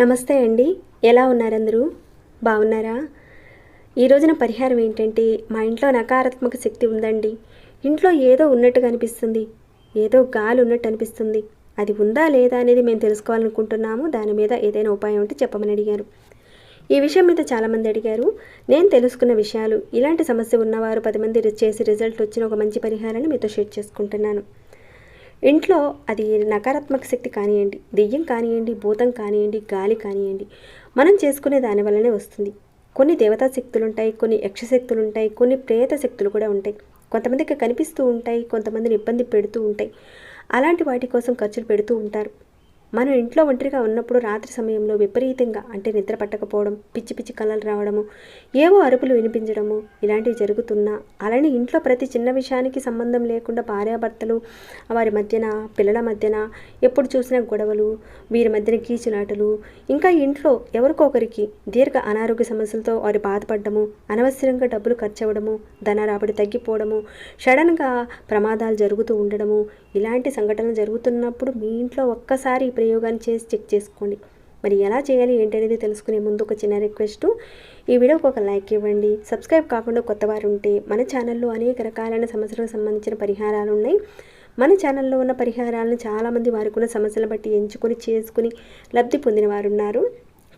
నమస్తే అండి. ఎలా ఉన్నారందరూ? బాగున్నారా? ఈ రోజున పరిహారం ఏంటంటే మా ఇంట్లో నకారాత్మక శక్తి ఉందండి. ఇంట్లో ఏదో ఉన్నట్టుగా అనిపిస్తుంది ఏదో గాలి ఉన్నట్టు అనిపిస్తుంది. అది ఉందా లేదా అనేది మేము తెలుసుకోవాలనుకుంటున్నాము. దాని మీద ఏదైనా ఉపాయం ఉంటే చెప్పమని అడిగారు. ఈ విషయం మీద చాలామంది అడిగారు. నేను తెలుసుకున్న విషయాలు. ఇలాంటి సమస్య ఉన్నవారు పది మంది చేసి రిజల్ట్ వచ్చిన ఒక మంచి పరిహారాన్ని మీతో షేర్ చేసుకుంటున్నాను. ఇంట్లో అది నకారాత్మక శక్తి కానివ్వండి దెయ్యం కానివ్వండి భూతం కానివ్వండి గాలి కానివ్వండి మనం చేసుకునే దాని వల్లనే వస్తుంది. కొన్ని దేవతా శక్తులు ఉంటాయి కొన్ని యక్ష శక్తులు ఉంటాయి కొన్ని ప్రేత శక్తులు కూడా ఉంటాయి. కొంతమందికి కనిపిస్తూ ఉంటాయి కొంతమందిని ఇబ్బంది పెడుతూ ఉంటాయి. అలాంటి వాటి కోసం ఖర్చులు పెడుతూ ఉంటారు. మనం ఇంట్లో ఒంటరిగా ఉన్నప్పుడు రాత్రి సమయంలో విపరీతంగా అంటే నిద్ర పట్టకపోవడం పిచ్చి పిచ్చి కలలు రావడము ఏవో అరుపులు వినిపించడము ఇలాంటివి జరుగుతున్నా అలానే ఇంట్లో ప్రతి చిన్న విషయానికి సంబంధం లేకుండా భార్యాభర్తలు వారి మధ్యన పిల్లల మధ్యన ఎప్పుడు చూసినా గొడవలు వీరి మధ్యన కీచులాటలు ఇంకా ఇంట్లో ఎవరికొకరికి దీర్ఘ అనారోగ్య సమస్యలతో వారు బాధపడము అనవసరంగా డబ్బులు ఖర్చు అవ్వడము ధన రాబడి తగ్గిపోవడము సడన్గా ప్రమాదాలు జరుగుతూ ఉండడము ఇలాంటి సంఘటనలు జరుగుతున్నప్పుడు మీ ఇంట్లో ఒక్కసారి ప్రయోగాన్ని చేసి చెక్ చేసుకోండి. మరి ఎలా చేయాలి ఏంటనేది తెలుసుకునే ముందు ఒక చిన్న రిక్వెస్ట్. ఈ వీడియోకి ఒక లైక్ ఇవ్వండి. సబ్స్క్రైబ్ కాకుండా కొత్త వారు ఉంటే మన ఛానల్లో అనేక రకాలైన సమస్యలకు సంబంధించిన పరిహారాలు ఉన్నాయి. మన ఛానల్లో ఉన్న పరిహారాలను చాలామంది వారికి ఉన్న సమస్యలను బట్టి ఎంచుకొని చేసుకుని లబ్ధి పొందిన వారు ఉన్నారు.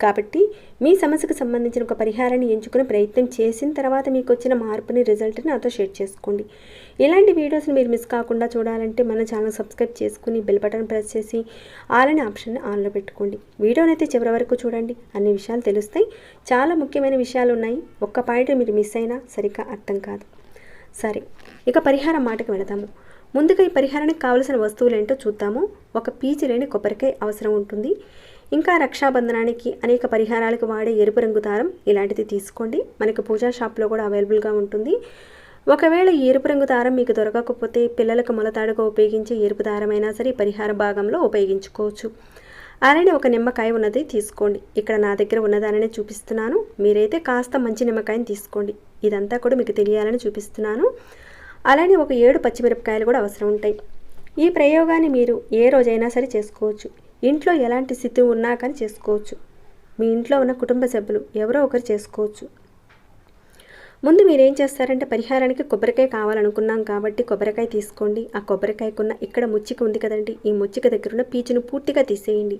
కాబట్టి మీ సమస్యకు సంబంధించిన ఒక పరిహారాన్ని ఎంచుకునే ప్రయత్నం చేసిన తర్వాత మీకు వచ్చిన మార్పుని రిజల్ట్ని నాతో షేర్ చేసుకోండి. ఇలాంటి వీడియోస్ని మీరు మిస్ కాకుండా చూడాలంటే మన ఛానల్ సబ్స్క్రైబ్ చేసుకుని బెల్ బటన్ ప్రెస్ చేసి ఆల్ అనే ఆప్షన్ని ఆన్లో పెట్టుకోండి. వీడియోనైతే చివరి వరకు చూడండి. అన్ని విషయాలు తెలుస్తాయి. చాలా ముఖ్యమైన విషయాలు ఉన్నాయి. ఒక్క పాయింట్ మీరు మిస్ అయినా సరిగ్గా అర్థం కాదు. సరే ఇక పరిహారం మాటకు వెళదాము. ముందుగా ఈ పరిహారానికి కావలసిన వస్తువులు ఏంటో చూద్దాము. ఒక పీచు లేని కొబ్బరికాయ అవసరం ఉంటుంది. ఇంకా రక్షాబంధనానికి అనేక పరిహారాలకు వాడే ఎరుపు రంగు దారం ఇలాంటిది తీసుకోండి. మనకి పూజా షాప్లో కూడా అవైలబుల్గా ఉంటుంది. ఒకవేళ ఈ ఎరుపు రంగు దారం మీకు దొరకకపోతే పిల్లలకు మొలతాడుగా ఉపయోగించే ఎరుపు దారమైనా సరే పరిహార భాగంలో ఉపయోగించుకోవచ్చు. అలానే ఒక నిమ్మకాయ ఉన్నది తీసుకోండి. ఇక్కడ నా దగ్గర ఉన్నదాననే చూపిస్తున్నాను. మీరైతే కాస్త మంచి నిమ్మకాయని తీసుకోండి. ఇదంతా కూడా మీకు తెలియాలని చూపిస్తున్నాను. అలానే ఒక ఏడు పచ్చిమిరపకాయలు కూడా అవసరం ఉంటాయి. ఈ ప్రయోగాన్ని మీరు ఏ రోజైనా సరే చేసుకోవచ్చు. ఇంట్లో ఎలాంటి స్థితి ఉన్నా కానీ చేసుకోవచ్చు. మీ ఇంట్లో ఉన్న కుటుంబ సభ్యులు ఎవరో ఒకరు చేసుకోవచ్చు. ముందు మీరేం చేస్తారంటే పరిహారానికి కొబ్బరికాయ కావాలనుకున్నాం కాబట్టి కొబ్బరికాయ తీసుకోండి. ఆ కొబ్బరికాయకున్న ఇక్కడ ముచ్చిక ఉంది కదండి. ఈ ముచ్చిక దగ్గరున్న పీచును పూర్తిగా తీసేయండి.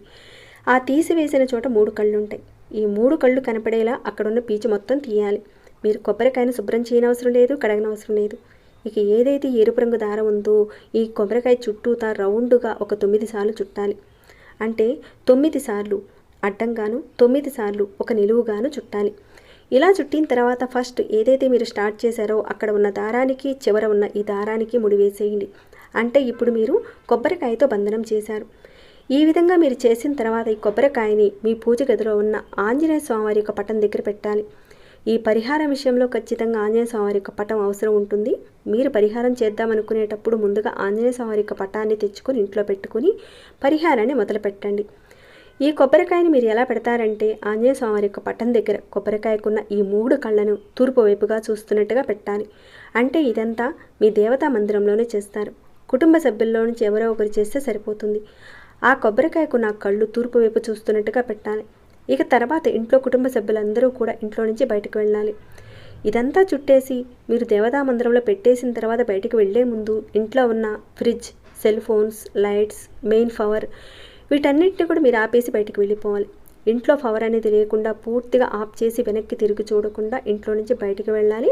ఆ తీసివేసిన చోట మూడు కళ్ళు ఉంటాయి ఈ మూడు కళ్ళు కనపడేలా అక్కడున్న పీచు మొత్తం తీయాలి. మీరు కొబ్బరికాయను శుభ్రం చేయనవసరం లేదు కడగనవసరం లేదు. ఇక ఏదైతే ఎరుపు రంగు దారం ఉందో ఈ కొబ్బరికాయ చుట్టూతా రౌండ్గా ఒక తొమ్మిది సార్లు చుట్టాలి. అంటే తొమ్మిది సార్లు అడ్డంగాను తొమ్మిది సార్లు ఒక నిలువుగాను చుట్టాలి. ఇలా చుట్టిన తర్వాత ఫస్ట్ ఏదైతే మీరు స్టార్ట్ చేశారో అక్కడ ఉన్న దారానికి చివర ఉన్న ఈ దారానికి ముడివేసేయండి అంటే ఇప్పుడు మీరు కొబ్బరికాయతో బంధనం చేశారు. ఈ విధంగా మీరు చేసిన తర్వాత ఈ కొబ్బరికాయని మీ పూజ గదిలో ఉన్న ఆంజనేయ స్వామివారి యొక్క పటం దగ్గర పెట్టాలి. ఈ పరిహారం విషయంలో ఖచ్చితంగా ఆంజనేయ స్వామి యొక్క పటం అవసరం ఉంటుంది. మీరు పరిహారం చేద్దామనుకునేటప్పుడు ముందుగా ఆంజనేయ స్వామి యొక్క పటాన్ని తెచ్చుకొని ఇంట్లో పెట్టుకొని పరిహారాన్ని మొదలు పెట్టండి. ఈ కొబ్బరికాయని మీరు ఎలా పెడతారంటే ఆంజనేయ స్వామి యొక్క పట్టం దగ్గర కొబ్బరికాయకున్న ఈ మూడు కళ్ళను తూర్పు వైపుగా చూస్తున్నట్టుగా పెట్టాలి. అంటే ఇదంతా మీ దేవతా మందిరంలోనే చేస్తారు. కుటుంబ సభ్యుల్లో నుంచి ఎవరో ఒకరు చేస్తే సరిపోతుంది. ఆ కొబ్బరికాయకున్న నా కళ్ళు తూర్పు వైపు చూస్తున్నట్టుగా పెట్టాలి. ఇక తర్వాత ఇంట్లో కుటుంబ సభ్యులందరూ కూడా ఇంట్లో నుంచి బయటకు వెళ్ళాలి. ఇదంతా చుట్టేసి మీరు దేవతా మందిరంలో పెట్టేసిన తర్వాత బయటికి వెళ్ళే ముందు ఇంట్లో ఉన్న fridge cell phones lights main power వీటన్నిటిని కూడా మీరు ఆపేసి బయటకు వెళ్ళిపోవాలి. ఇంట్లో పవర్ అనేది లేకుండా పూర్తిగా ఆఫ్ చేసి వెనక్కి తిరిగి చూడకుండా ఇంట్లో నుంచి బయటికి వెళ్ళాలి.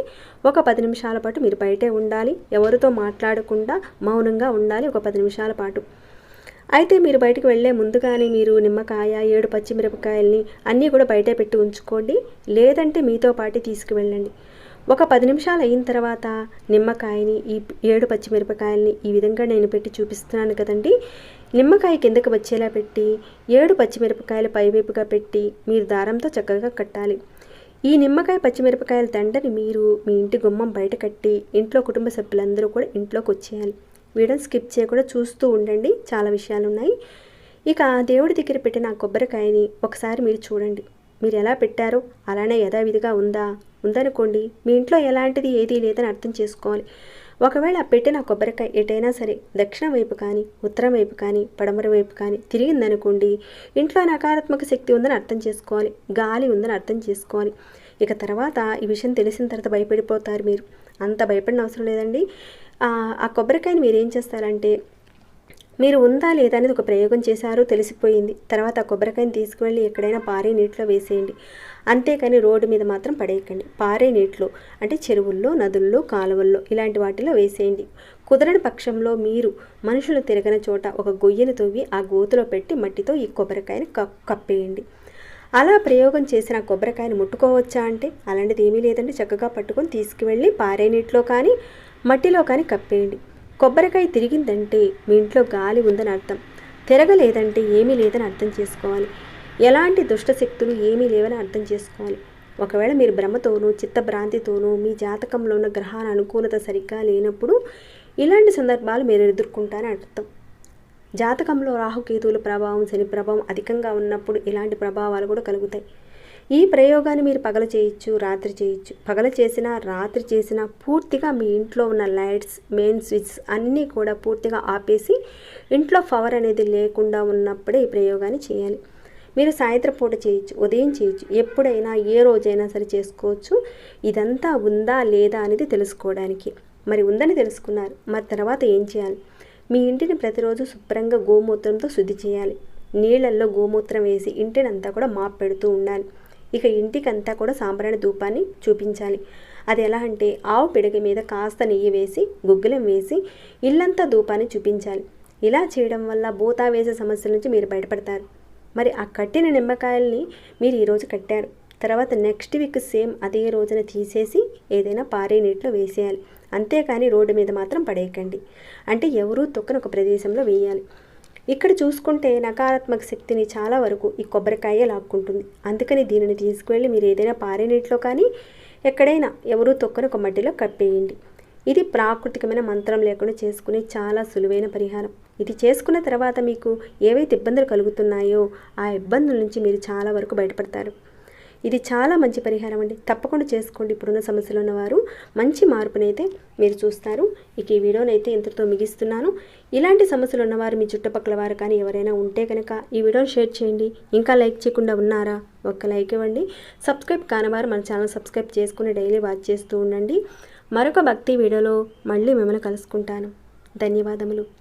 ఒక పది నిమిషాల పాటు మీరు బయటే ఉండాలి. ఎవరితో మాట్లాడకుండా మౌనంగా ఉండాలి. ఒక పది నిమిషాల పాటు. అయితే మీరు బయటకు వెళ్ళే ముందుగానే మీరు నిమ్మకాయ ఏడు పచ్చిమిరపకాయల్ని అన్నీ కూడా బయటే పెట్టి ఉంచుకోండి. లేదంటే మీతో పాటు తీసుకువెళ్ళండి. ఒక పది నిమిషాలు అయిన తర్వాత నిమ్మకాయని ఈ ఏడు పచ్చిమిరపకాయల్ని ఈ విధంగా నేను పెట్టి చూపిస్తున్నాను కదండి. నిమ్మకాయ కిందకి వచ్చేలా పెట్టి ఏడు పచ్చిమిరపకాయలు పైవైపుగా పెట్టి మీరు దారంతో చక్కగా కట్టాలి. ఈ నిమ్మకాయ పచ్చిమిరపకాయల దండని మీరు మీ ఇంటి గుమ్మం బయట కట్టి ఇంట్లో కుటుంబ సభ్యులందరూ కూడా ఇంట్లోకి వచ్చేయాలి. వీడియో స్కిప్ చేయకుండా చూస్తూ ఉండండి. చాలా విషయాలు ఉన్నాయి ఇక దేవుడి దగ్గర పెట్టిన ఆ కొబ్బరికాయని ఒకసారి మీరు చూడండి. మీరు ఎలా పెట్టారో అలానే యథావిధిగా ఉందా? ఉందనుకోండి మీ ఇంట్లో ఎలాంటిది ఏదీ లేదని అర్థం చేసుకోవాలి. ఒకవేళ ఆ పెట్టిన కొబ్బరికాయ ఎటైనా సరే దక్షిణ వైపు కానీ ఉత్తరం వైపు కానీ పడమర వైపు కానీ తిరిగిందనుకోండి ఇంట్లో నకారాత్మక శక్తి ఉందని అర్థం చేసుకోవాలి. గాలి ఉందని అర్థం చేసుకోవాలి. ఇక తర్వాత ఈ విషయం తెలిసిన తర్వాత భయపడిపోతారు మీరు. అంత భయపడిన అవసరం లేదండి. ఆ కొబ్బరికాయని మీరు ఏం చేస్తారంటే మీరు ఉందా లేదా అనేది ఒక ప్రయోగం చేశారు తెలిసిపోయింది. తర్వాత ఆ కొబ్బరికాయని తీసుకువెళ్ళి ఎక్కడైనా పారే నీటిలో వేసేయండి. అంతేకాని రోడ్డు మీద మాత్రం పడేయకండి. పారే నీటిలో అంటే చెరువుల్లో నదుల్లో కాలువల్లో ఇలాంటి వాటిలో వేసేయండి. కుదరని పక్షంలో మీరు మనుషులు తిరగని చోట ఒక గొయ్యను తవ్వి ఆ గోతులో పెట్టి మట్టితో ఈ కొబ్బరికాయని కప్పేయండి. అలా ప్రయోగం చేసిన కొబ్బరికాయని ముట్టుకోవచ్చా అంటే అలాంటిది ఏమీ లేదండి. చక్కగా పట్టుకొని తీసుకువెళ్ళి పారే నీటిలో కానీ మట్టిలో కానీ కప్పేయండి. కొబ్బరికాయ తిరిగిందంటే మీ ఇంట్లో గాలి ఉందని అర్థం. తిరగలేదంటే ఏమీ లేదని అర్థం చేసుకోవాలి. ఎలాంటి దుష్టశక్తులు ఏమీ లేవని అర్థం చేసుకోవాలి. ఒకవేళ మీరు భ్రమతోనూ చిత్తభ్రాంతితోనూ మీ జాతకంలో ఉన్న గ్రహాల అనుకూలత సరిగ్గా లేనప్పుడు ఇలాంటి సందర్భాలు మీరు ఎదుర్కొంటారని అర్థం. జాతకంలో రాహుకేతువుల ప్రభావం శని ప్రభావం అధికంగా ఉన్నప్పుడు ఇలాంటి ప్రభావాలు కూడా కలుగుతాయి. ఈ ప్రయోగాన్ని మీరు పగల చేయొచ్చు రాత్రి చేయొచ్చు. పగల చేసినా రాత్రి చేసినా పూర్తిగా మీ ఇంట్లో ఉన్న లైట్స్ మెయిన్ స్విచ్ అన్నీ కూడా పూర్తిగా ఆపేసి ఇంట్లో పవర్ అనేది లేకుండా ఉన్నప్పుడే ఈ ప్రయోగాన్ని చేయాలి. మీరు సాయంత్రం పూట చేయొచ్చు ఉదయం చేయొచ్చు ఎప్పుడైనా ఏ రోజైనా సరే చేసుకోవచ్చు. ఇదంతా ఉందా లేదా అనేది తెలుసుకోవడానికి. మరి ఉందని తెలుసుకున్నారు మరి తర్వాత ఏం చేయాలి? మీ ఇంటిని ప్రతిరోజు శుభ్రంగా గోమూత్రంతో శుద్ధి చేయాలి. నీళ్ళల్లో గోమూత్రం వేసి ఇంటిని అంతా కూడా మాప్ పెడుతూ ఉండాలి. ఇక ఇంటికంతా కూడా సాంబ్రాణి ధూపాన్ని చూపించాలి. అది ఎలా అంటే ఆవు పిడగ మీద కాస్త నెయ్యి వేసి గుగ్గులం వేసి ఇల్లంతా ధూపాన్ని చూపించాలి. ఇలా చేయడం వల్ల బూతా వేసే సమస్యల నుంచి మీరు బయటపడతారు. మరి ఆ కట్టిన నిమ్మకాయల్ని మీరు ఈరోజు కట్టారు. తర్వాత నెక్స్ట్ వీక్ సేమ్ అదే రోజున తీసేసి ఏదైనా పారే నీటిలో వేసేయాలి. అంతేకాని రోడ్డు మీద మాత్రం పడేయకండి. అంటే ఎవరూ తొక్కని ఒక ప్రదేశంలో వేయాలి. ఇక్కడ చూసుకుంటే నకారాత్మక శక్తిని చాలా వరకు ఈ కొబ్బరికాయ లాక్కుంటుంది. అందుకని దీనిని తీసుకువెళ్ళి మీరు ఏదైనా పారే నీటిలో కానీ ఎక్కడైనా ఎవరూ తొక్కని ఒక మట్టిలో కప్పేయండి. ఇది ప్రాకృతికమైన మంత్రం లేకుండా చేసుకునే చాలా సులువైన పరిహారం. ఇది చేసుకున్న తర్వాత మీకు ఏవైతే ఇబ్బందులు కలుగుతున్నాయో ఆ ఇబ్బందుల నుంచి మీరు చాలా వరకు బయటపడతారు. ఇది చాలా మంచి పరిహారం అండి. తప్పకుండా చేసుకోండి. ఇప్పుడున్న సమస్యలు ఉన్నవారు మంచి మార్పునైతే మీరు చూస్తారు. ఇక ఈ వీడియోనైతే ఇంతటితో మిగిస్తున్నాను. ఇలాంటి సమస్యలు ఉన్నవారు మీ చుట్టుపక్కల వారు కానీ ఎవరైనా ఉంటే కనుక ఈ వీడియోని షేర్ చేయండి. ఇంకా లైక్ చేయకుండా ఉన్నారా? ఒక్క లైక్ ఇవ్వండి. సబ్స్క్రైబ్ కానివారు మన ఛానల్ సబ్స్క్రైబ్ చేసుకుని డైలీ వాచ్ చేస్తూ ఉండండి. మరొక భక్తి వీడియోలో మళ్ళీ మిమ్మల్ని కలుసుకుంటాను. ధన్యవాదములు.